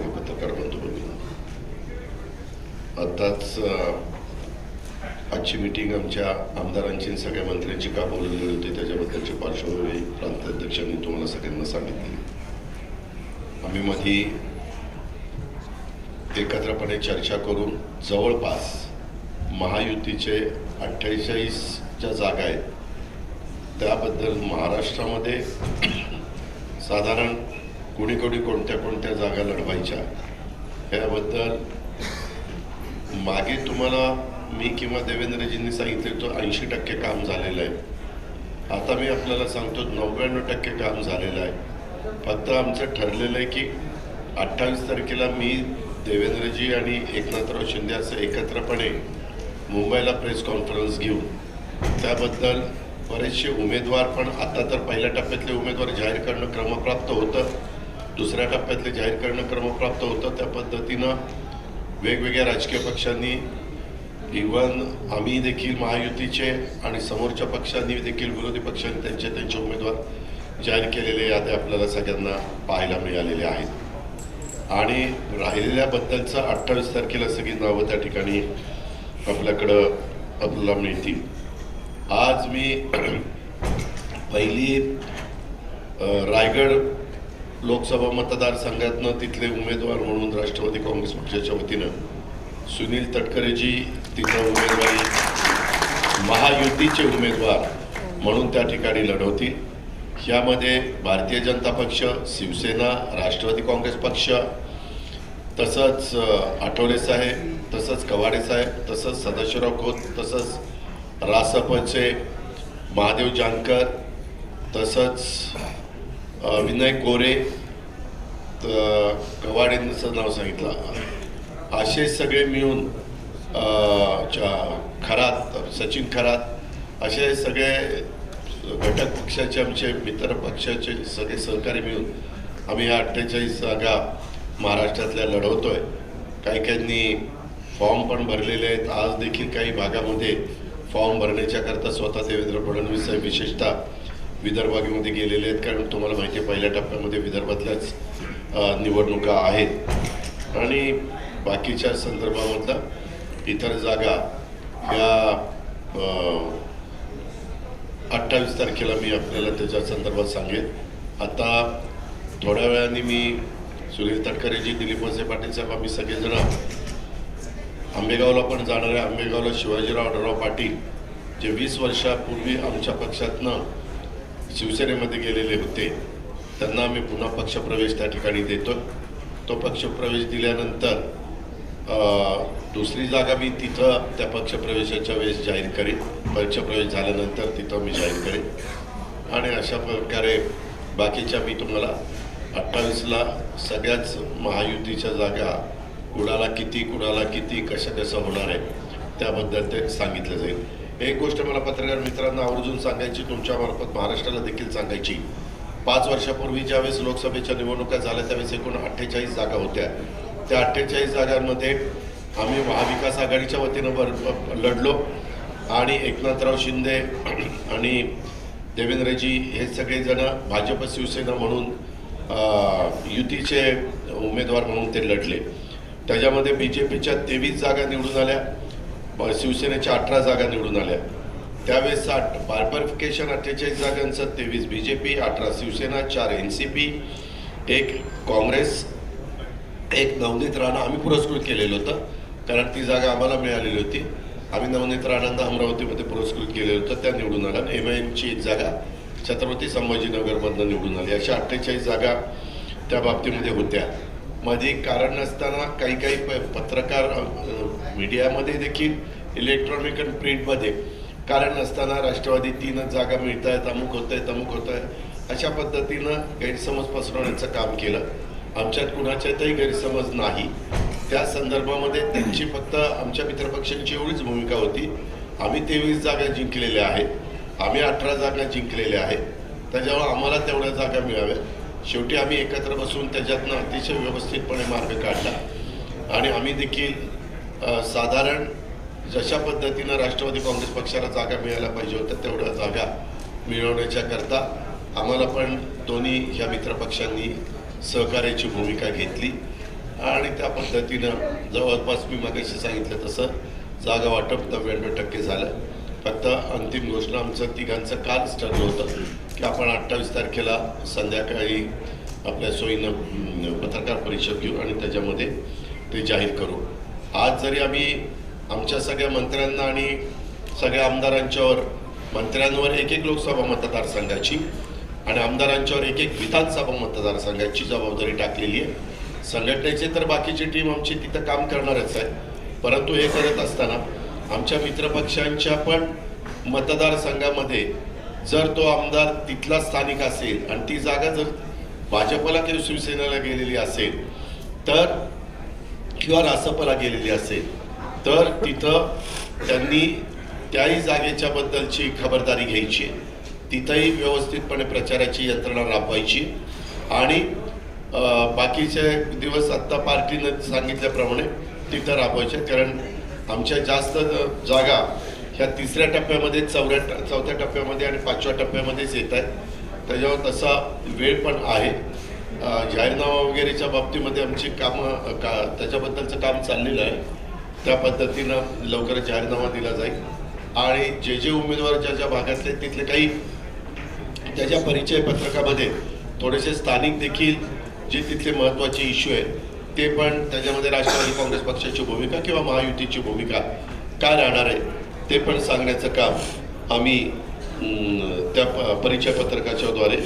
उपस्थित पत्रकार बंधू भगिनी आत्ताच आजची मीटिंग आमच्या आमदारांची सगळ्या मंत्र्यांची का बोलवली होती त्याच्याबद्दलची पार्श्वभूमी प्रांताध्यक्षांनी तुम्हाला सगळ्यांना सांगितली आम्ही मध्ये एकत्रपणे चर्चा करून जवळपास महायुतीचे अठ्ठेचाळीस ज्या जागा आहेत त्याबद्दल महाराष्ट्रामध्ये साधारण कुणी कुणी कोणत्या कोणत्या जागा लढवायच्या याबद्दल मागे तुम्हाला मी किंवा देवेंद्रजींनी सांगितले तो ऐंशी टक्के काम झालेलं आहे. आता मी आपल्याला सांगतो नव्याण्णव टक्के काम झालेलं आहे. फक्त आमचं ठरलेलं आहे की अठ्ठावीस तारखेला मी देवेंद्रजी आणि एकनाथराव शिंदे असं एकत्रपणे मुंबईला प्रेस कॉन्फरन्स घेऊन त्याबद्दल बरेचसे उमेदवार पण आता तर पहिल्या टप्प्यातले उमेदवार जाहीर करणं क्रमप्राप्त होतं. दुसऱ्या टप्प्यातले जाहीर करणं क्रमप्राप्त होतं. त्या पद्धतीनं वेगवेगळ्या राजकीय पक्षांनी इव्हन आम्ही देखील महायुतीचे आणि समोरच्या पक्षांनी देखील विरोधी पक्षांनी त्यांचे त्यांचे उमेदवार जाहीर केलेले याद्या आपल्याला सगळ्यांना पाहायला मिळालेले आहेत. आणि राहिलेल्याबद्दलचं अठ्ठावीस तारखेला सगळी नावं त्या ठिकाणी आपल्याकडं आपल्याला मिळतील. आज मी पहिली रायगड लोकसभा मतदारसंघातनं तिथले उमेदवार म्हणून राष्ट्रवादी काँग्रेस पक्षाच्या वतीनं सुनील तटकरेजी तिथं उमेदवारी महायुतीचे उमेदवार म्हणून त्या ठिकाणी लढवतील. यामध्ये भारतीय जनता पक्ष शिवसेना राष्ट्रवादी काँग्रेस पक्ष तसंच आठवले साहेब तसंच कवाडे साहेब तसंच सदाशिवराव खोत तसंच रासपचे महादेव जानकर तसंच विनय कोरे कवाडेंचं नाव सांगितलं. असे सगळे मिळून खरात सचिन खरात असे सगळे घटक पक्षाचे आमचे मित्र पक्षाचे सगळे सहकारी मिळून आम्ही या अठ्ठेचाळीस जागा महाराष्ट्रातल्या लढवतोय. काही काहींनी फॉर्म पण भरलेले आहेत. आज देखील काही भागामध्ये फॉर्म भरण्याच्याकरता स्वतः देवेंद्र फडणवीस साहेब विशेषतः विदर्भागीमध्ये गेलेले आहेत कारण तुम्हाला माहिती आहे पहिल्या टप्प्यामध्ये विदर्भातल्याच निवडणुका आहेत. आणि बाकीच्या संदर्भामधला इतर जागा ह्या अठ्ठावीस तारखेला मी आपल्याला त्याच्या संदर्भात सांगेन. आता थोड्या वेळाने मी सुनील तटकरेजी दिलीप वसे पाटील साहेब आम्ही सगळेजण आंबेगावला पण जाणार आहे. आंबेगावला शिवाजीराव आढळराव पाटील जे वीस वर्षापूर्वी आमच्या पक्षातनं शिवसेनेमध्ये गेलेले होते. त्यांना आम्ही पुन्हा पक्षप्रवेश त्या ठिकाणी देतो तो पक्षप्रवेश दिल्यानंतर दुसरी जागा मी तिथं त्या पक्षप्रवेशाच्या वेळेस जाहीर करेन. पक्षप्रवेश झाल्यानंतर तिथं मी जाहीर करेन. आणि अशा प्रकारे बाकीच्या मी तुम्हाला अठ्ठावीसला सगळ्याच महायुतीच्या जागा कुणाला किती कुणाला किती कसं कसं होणार आहे त्याबद्दल ते सांगितलं जाईल. एक गोष्ट मला पत्रकार मित्रांना आवर्जून सांगायची तुमच्यामार्फत महाराष्ट्राला देखील सांगायची. पाच वर्षापूर्वी ज्यावेळेस लोकसभेच्या निवडणुका झाल्या त्यावेळेस एकूण अठ्ठेचाळीस जागा होत्या. त्या अठ्ठेचाळीस जागांमध्ये आम्ही महाविकास आघाडीच्या वतीनं वर लढलो आणि एकनाथराव शिंदे आणि देवेंद्रजी हे सगळेजण भाजप शिवसेना म्हणून युतीचे उमेदवार म्हणून ते लढले. त्याच्यामध्ये बी जे पीच्या तेवीस जागा निवडून आल्या. शिवसेनेच्या अठरा जागा निवडून आल्या. त्यावेळेस आठ बायबर्फिकेशन अठ्ठेचाळीस जागांचं तेवीस बी जे पी अठरा शिवसेना चार एन सी पी एक काँग्रेस एक नवनीत राणा आम्ही पुरस्कृत केलेलं होतं. कारण ती जागा आम्हाला मिळालेली होती. आम्ही नवनीत राणांना अमरावतीमध्ये पुरस्कृत केलेलं होतं. त्या निवडून आल्या. एम आय एमची एक जागा छत्रपती संभाजीनगरमधनं निवडून आली. अशा अठ्ठेचाळीस जागा त्या बाबतीमध्ये होत्या. मध्ये कारण नसताना काही काही प पत्रकार मीडियामध्ये देखील इलेक्ट्रॉनिक आणि प्रिंटमध्ये कारण नसताना राष्ट्रवादी तीनच जागा मिळत आहेत अमुक होत आहे अमुक होत आहे अशा पद्धतीनं गैरसमज पसरवण्याचं काम केलं. आमच्यात कुणाच्यातही गैरसमज नाही. त्या संदर्भामध्ये त्यांची फक्त आमच्या मित्रपक्षांची एवढीच भूमिका होती. आम्ही तेवीस जागा जिंकलेल्या आहेत. आम्ही अठरा जागा जिंकलेल्या आहेत. त्याच्यावर आम्हाला तेवढ्या जागा मिळाव्यात. शेवटी आम्ही एकत्र बसून त्याच्यातनं अतिशय व्यवस्थितपणे मार्ग काढला. आणि आम्ही देखील साधारण जशा पद्धतीनं राष्ट्रवादी काँग्रेस पक्षाला जागा मिळायला पाहिजे होत्या तेवढ्या जागा मिळवण्याच्या करता आम्हाला पण दोन्ही ह्या मित्रपक्षांनी सहकार्याची भूमिका घेतली. आणि त्या पद्धतीनं जवळपास मी मागाशी सांगितलं तसं जागा वाटप नव्याण्णव टक्के झालं. फक्त अंतिम घोषणा आमचं तिघांचं कालच ठरलं होतं की आपण अठ्ठावीस तारखेला संध्याकाळी आपल्या सोयीनं पत्रकार परिषद घेऊ आणि त्याच्यामध्ये ते जाहीर करू. आज जरी आम्ही आमच्या सगळ्या मंत्र्यांना आणि सगळ्या आमदारांच्यावर मंत्र्यांवर एक एक लोकसभा मतदारसंघाची आणि आमदारांच्यावर एक एक विधानसभा मतदारसंघाची जबाबदारी टाकलेली आहे. संघटनेचे तर बाकीची टीम आमची तिथं काम करणारच आहे. परंतु हे करत असताना आमच्या मित्रपक्षांच्या पण मतदारसंघामध्ये जर तो आमदार तिथला स्थानिक असेल आणि ती जागा जर भाजपला किंवा शिवसेनेला गेलेली असेल तर किंवा रासपला गेलेली असेल तर तिथं त्यांनी त्याही जागेच्या बद्दलची खबरदारी घ्यायची तिथंही व्यवस्थितपणे प्रचाराची यंत्रणा राबवायची. आणि बाकीचे दिवस आत्ता पार्टीनं सांगितल्याप्रमाणे तिथं राबवायचे कारण आमच्या जास्त जागा ह्या तिसऱ्या टप्प्यामध्ये चौऱ्या चौथ्या टप्प्यामध्ये आणि पाचव्या टप्प्यामध्येच येत आहेत. त्याच्यावर तसा वेळ पण आहे. जाहीरनामा वगैरेच्या बाबतीमध्ये आमची कामं का त्याच्याबद्दलचं काम चाललेलं आहे. त्या पद्धतीनं लवकरच जाहीरनामा दिला जाईल. आणि जे जे उमेदवार ज्या ज्या भागातले तिथले काही त्याच्या परिचय पत्रकामध्ये थोडेसे स्थानिक देखील जे तिथले महत्त्वाचे इश्यू आहेत ते पण त्याच्यामध्ये राष्ट्रवादी काँग्रेस पक्षाची भूमिका किंवा महायुतीची भूमिका काय राहणार आहे ते पण सांगण्याचं काम आम्ही त्या प- परिचय पत्रकाच्याद्वारे